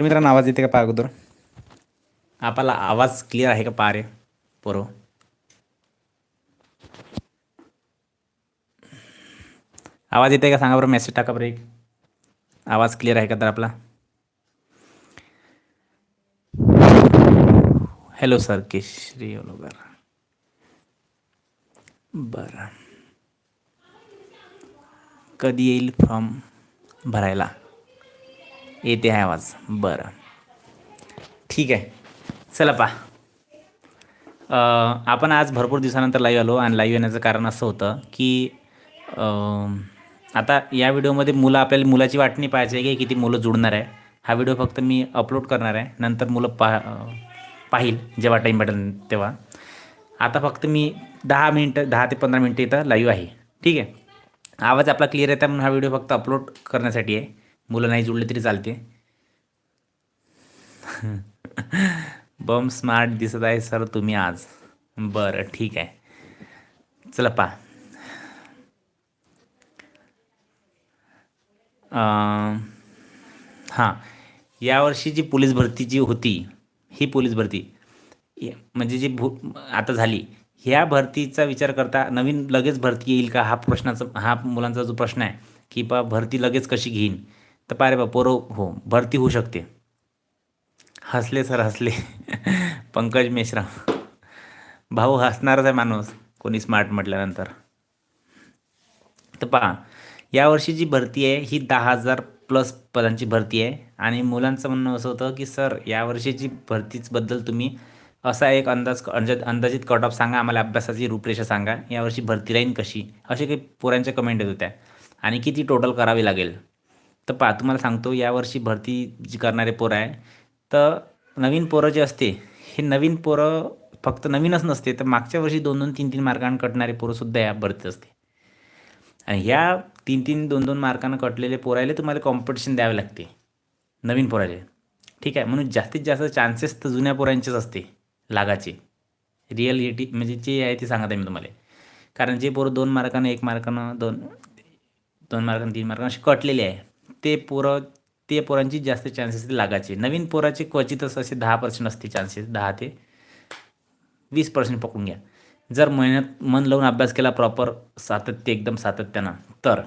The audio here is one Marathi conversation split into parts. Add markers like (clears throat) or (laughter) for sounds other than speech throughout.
तर मित्रांनो आवाज येते का पा अगोदर? आपला आवाज क्लिअर आहे का पहा रे? पोरो. आवाज येते का? सांगा बरं मेसेज टाका बरं एक. आवाज क्लिअर आहे का तर आपला? हॅलो सर केशरी ओलोगर बरं. कधी येईल फॉर्म भरायला? येते आहे आवाज. बरं. ठीक आहे. चला पा आपण आज भरपूर दिवसानंतर लाईव्ह आलो आणि लाईव्ह येण्याचं कारण असं होतं की आता या व्हिडिओमध्ये मुलं आपल्याला मुलाची वाटणी पाहायची आहे की किती मुलं जुळणार आहे. हा व्हिडिओ फक्त मी अपलोड करणार आहे. नंतर मुलं पा पाहिल पाहील जेव्हा टाईम भेटेल तेव्हा. आता फक्त मी दहा मिनटं दहा ते पंधरा मिनटं इथं लाईव्ह आहे. ठीक आहे. आवाज आपला क्लिअर येतात म्हणून हा व्हिडिओ फक्त अपलोड करण्यासाठी आहे. मुलं नाही जुळले तरी चालते. बम स्मार्ट दिसत आहे सर तुम्ही आज. बरं ठीक आहे. चला पा हां यावर्षी जी पोलीस भरती जी होती ही पोलीस भरती म्हणजे जी भू आता झाली ह्या भरतीचा विचार करता नवीन लगेच भरती येईल का? हा प्रश्नाचा हा मुलांचा जो प्रश्न आहे की बा भरती लगेच कशी घेईन? तर पाय रे पोरं हो भरती होऊ शकते. हसले सर हसले. पंकज मेश्राम. भाऊ हसणारच आहे माणूस कोणी स्मार्ट म्हटल्यानंतर. तर पहा यावर्षी जी भरती आहे ही दहा हजार प्लस पदांची भरती आहे. आणि मुलांचं म्हणणं असं होतं की सर यावर्षीची भरतीचबद्दल तुम्ही असा एक अंदाज अंदाज अंदाजित कट ऑफ सांगा. आम्हाला अभ्यासाची रूपरेषा सांगा. यावर्षी भरती राहीन कशी? असे काही पोरांच्या कमेंट येत होत्या. आणि किती टोटल करावी लागेल? तर पहा तुम्हाला सांगतो यावर्षी भरती जी करणारे पोरं आहे तर नवीन पोरं जे असते हे नवीन पोरं फक्त नवीनच नसते तर मागच्या वर्षी दोन दोन तीन तीन मार्कांना कटणारे पोरंसुद्धा या भरतीत असते. आणि ह्या तीन तीन दोन दोन मार्कानं कटलेले पोरायले तुम्हाला कॉम्पिटिशन द्यावे लागते नवीन पोराले ठीक आहे म्हणून जास्तीत जास्त चान्सेस तर जुन्या पोरांचेच असते लागाचे. रिअलिटी म्हणजे जे आहे ते सांगत आहे मी तुम्हाला. कारण जे पोरं दोन मार्कानं एक मार्कानं दोन दोन मार्कानं तीन मार्कानं असे कटलेले आहे ते पोरं ते पोरांची जास्त चान्सेस लागायचे. नवीन पोराचे क्वचितच असे दहा पर्सेंट असते चान्सेस दहा ते वीस पर्सेंट पकडून घ्या. जर मेहनत मन लावून अभ्यास केला प्रॉपर सातत्य एकदम सातत्यानं तर.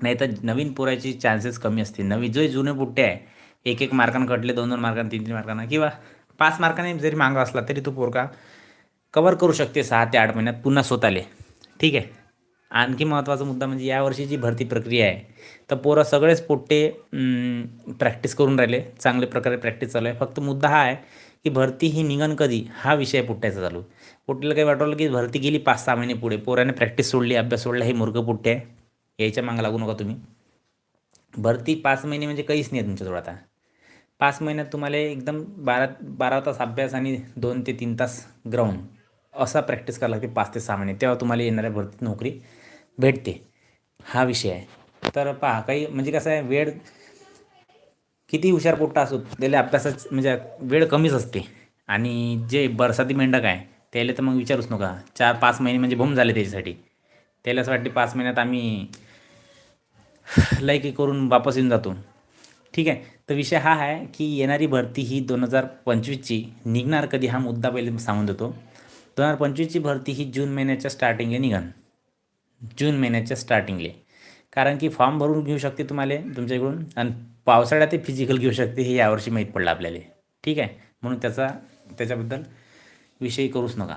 नाही तर नवीन पोराचे चान्सेस कमी असते. नवीन जो जुने बुट्टे आहे एक एक मार्कानं कटले दोन दोन मार्कानं तीन तीन मार्कानं किंवा पाच मार्काने जरी मागा असला तरी तो पोरका कवर करू शकते सहा ते आठ महिन्यात पुन्हा स्वतःले. ठीक आहे? आणखी महत्त्वाचा मुद्दा म्हणजे यावर्षी जी भरती प्रक्रिया आहे तर पोरं सगळेच पोट्टे प्रॅक्टिस करून राहिले. चांगल्या प्रकारे प्रॅक्टिस चालू आहे. फक्त मुद्दा हा आहे की भरती ही निघन कधी हा विषय पुट्ट्याचा चालू. पुट्टीला काही वाटवलं की भरती गेली पाच सहा महिने पुढे. पोराने प्रॅक्टिस सोडली अभ्यास सोडला हे मूर्ख पुट्टे आहे. यायच्या मागं लागू नका तुम्ही. भरती पाच महिने म्हणजे काहीच नाही आहे तुमच्याजवळ आता. पाच महिन्यात तुम्हाला एकदम बारा बारा तास अभ्यास आणि दोन ते तीन तास ग्राउंड असा प्रॅक्टिस करायला लागते पाच ते सहा महिने. तेव्हा तुम्हाला येणाऱ्या भरतीत नोकरी भेटते. हा विषय आहे. तर पहा काही म्हणजे कसं आहे वेळ किती हुशार पोट्टा असो त्याला अभ्यासाच म्हणजे वेळ कमीच असते. आणि जे बरसाती मेंढक आहे त्याला तर मग विचारूच नका. चार पाच महिने म्हणजे भूम झाले त्याच्यासाठी. त्याला असं वाटते पाच महिन्यात आम्ही लाईक करून वापस येऊन जातो. ठीक आहे? तर विषय हा आहे की येणारी भरती ही दोन हजार पंचवीसची निघणार कधी हा मुद्दा पहिले सांगून देतो. दोन हजार पंचवीसची भरती ही जून महिन्याच्या स्टार्टिंगला निघन. जून महिन्याच्या स्टार्टिंगले कारण की फॉर्म भरून घेऊ शकते तुम्हाला तुमच्याकडून आणि पावसाळ्यात ते फिजिकल घेऊ शकते हे यावर्षी माहीत पडलं आपल्याला. ठीक आहे? म्हणून त्याचा त्याच्याबद्दल विषय करूच नका.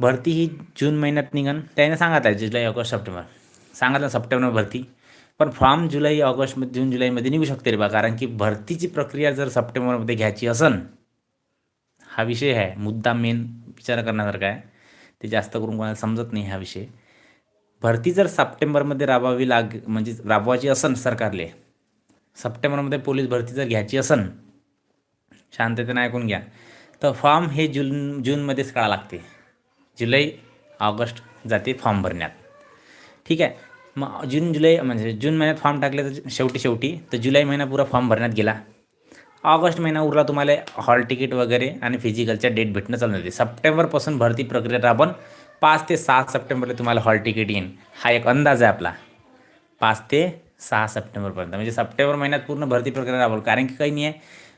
भरती ही जून महिन्यात निघन. त्याने सांगत आहे जुलै ऑगस्ट सप्टेंबर. सांगितलं सप्टेंबर भरती. पण फॉर्म जुलै ऑगस्ट जून जुलैमध्ये निघू शकते रे बा. कारण की भरतीची प्रक्रिया जर सप्टेंबरमध्ये घ्यायची असन हा विषय आहे. मुद्दा मेन विचार करण्यासारखा आहे. ते जास्त करून कोणाला समजत नाही हा विषय. भरती जर सप्टेंबरमध्ये राबवावी लाग म्हणजे राबवायची असन सरकारले सप्टेंबरमध्ये पोलीस भरती जर घ्यायची असन शांततेनं ऐकून घ्या तर फॉर्म हे जून जूनमध्येच काढा लागते. जुलै ऑगस्ट जाते फॉर्म भरण्यात. ठीक आहे? मग जून जुलै म्हणजे जून महिन्यात फॉर्म टाकले तर शेवटी शेवटी तर जुलै महिना पुरा फॉर्म भरण्यात गेला. ऑगस्ट महिना उरला तुम्हाला हॉल तिकीट वगैरे आणि फिजिकलच्या डेट भेटणं चालू होते सप्टेंबरपासून भरती प्रक्रिया राबन पाच ते सात सप्टेंबरला तुम्हाला हॉल तिकीट येईन. हा एक अंदाज आहे आपला. पाच ते सहा सप्टेंबरपर्यंत. म्हणजे सप्टेंबर महिन्यात पूर्ण भरती प्रक्रिया राबवली. कारण की काही नाही आहे.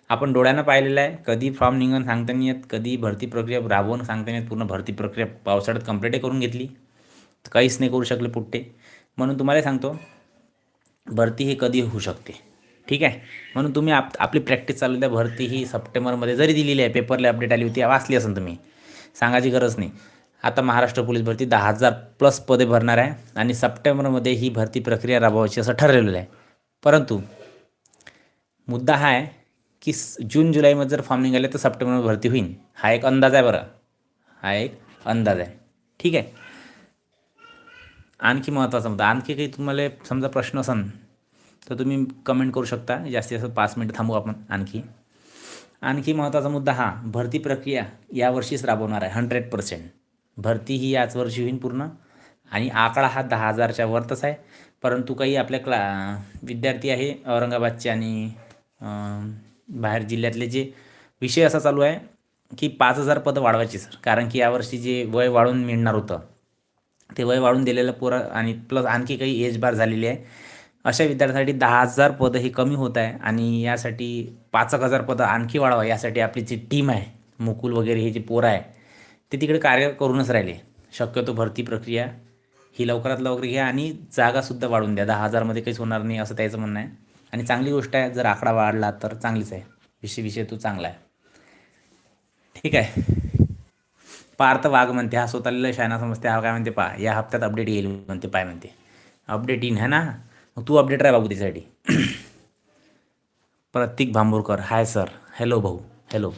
आपण डोळ्यानं पाहिलेलं आहे. कधी फॉर्म निघून सांगता नाही येत. कधी भरती प्रक्रिया राबवून सांगता नाही येत. पूर्ण भरती प्रक्रिया पावसाळ्यात कंप्लीटही करून घेतली. काहीच नाही करू शकले पुट्टे. म्हणून तुम्हाला सांगतो भरती ही कधी होऊ शकते. ठीक आहे? म्हणून तुम्ही आप आपली प्रॅक्टिस चालू द्या. भरती ही सप्टेंबरमध्ये जरी दिलेली आहे. पेपरला अपडेट आली होती. वाचली असेल तुम्ही. सांगायची गरज नाही. आता महाराष्ट्र पोलीस भरती दहा हजार प्लस पदे भरणार आहे. आणि सप्टेंबरमध्ये ही भरती प्रक्रिया राबवायची असं ठरलेलं आहे. परंतु मुद्दा हा आहे की जून जुलैमध्ये जर फॉर्म निघाले तर सप्टेंबरमध्ये भरती होईल हा एक अंदाज आहे बरं. हा एक अंदाज आहे. ठीक आहे. आणखी महत्त्वाचा मुद्दा आणखी काही तुम्हाला समजा प्रश्न असन तर तुम्ही कमेंट करू शकता. जास्तीत जास्त पाच मिनटं थांबू आपण आणखी. आणखी महत्त्वाचा मुद्दा हा भरती प्रक्रिया यावर्षीच राबवणार आहे हंड्रेड पर्सेंट भरती ही याच वर्षी होईल पूर्ण. आणि आकडा हा दहा हजारच्या वरतच आहे. परंतु काही आपल्या क्ला विद्यार्थी आहे औरंगाबादचे आणि बाहेर जिल्ह्यातले जे विषय असा चालू आहे की पाच हजार पदं वाढवायची सर. कारण की यावर्षी जे वय वाढून मिळणार होतं ते वय वाढून दिलेलं पोरं आणि प्लस आणखी काही एज बार झालेली आहे. अशा विद्यार्थ्यांसाठी दहा हजार पदं हे कमी होत आहे आणि यासाठी पाच एक हजार पदं आणखी वाढवा यासाठी आपली जी टीम आहे मुकुल वगैरे हे जे पोरं आहे ते तिकडे कार्य करूनच राहिले. शक्यतो भरती प्रक्रिया ही लवकरात लवकर घ्या आणि जागासुद्धा वाढून द्या. दहा हजारमध्ये काहीच होणार नाही असं त्याचं म्हणणं आहे. आणि चांगली गोष्ट आहे जर आकडा वाढला तर चांगलीच आहे. विषय विषय तो चांगला आहे. ठीक आहे. पार्थ वाघ म्हणते हा स्वतःला शायना समजते. हा काय म्हणते पा या हप्त्यात अपडेट येईल म्हणते पाय म्हणते. अपडेट येईन है ना? मग तू अपडेट राहा बाबू त्यासाठी (clears throat) Prateek Bhamburkar hi sir hello भाऊ. हॅलो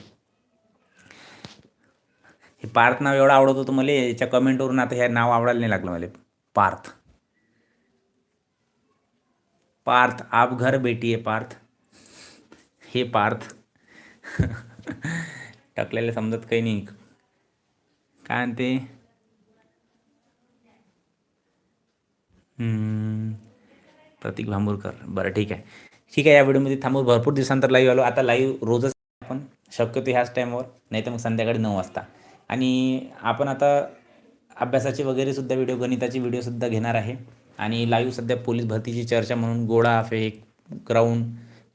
हे पार्थ नाव एवढं आवडत होतं मला याच्या कमेंटवरून आता हे नाव आवडायला नाही लागलं मला. पार्थ. पार्थ आप घर बेटी आहे पार्थ. हे पार्थ. (laughs) टाकलेलं समजत काही नाही. काय म्हणते? प्रतीक भांबूरकर. बरं ठीक आहे. ठीक आहे या व्हिडिओमध्ये थांबून भरपूर दिवसानंतर लाईव्ह आलो. आता लाईव्ह रोजच आपण. शक्यतो ह्याच टाईमवर नाही तर मग संध्याकाळी नऊ वाजता. आणि आपण आता अभ्यासाचे वगैरेसुद्धा व्हिडिओ गणिताचे व्हिडिओसुद्धा घेणार आहे. आणि लाईव्ह सध्या पोलीस भरतीची चर्चा म्हणून गोळा फेक ग्राउंड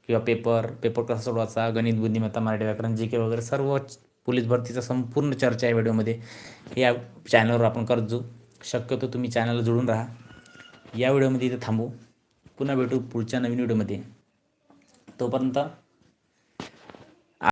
किंवा पेपर पेपर कसा सोडवायचा गणित बुद्धिमत्ता मराठी व्याकरण जी के वगैरे सर्व पोलीस भरतीचा संपूर्ण चर्चा आहे व्हिडिओमध्ये या चॅनलवर आपण करत जाऊ. शक्यतो तुम्ही चॅनलला जोडून राहा. या व्हिडिओमध्ये इथे थांबू. पुन्हा भेटू पुढच्या नवीन व्हिडिओमध्ये तोपर्यंत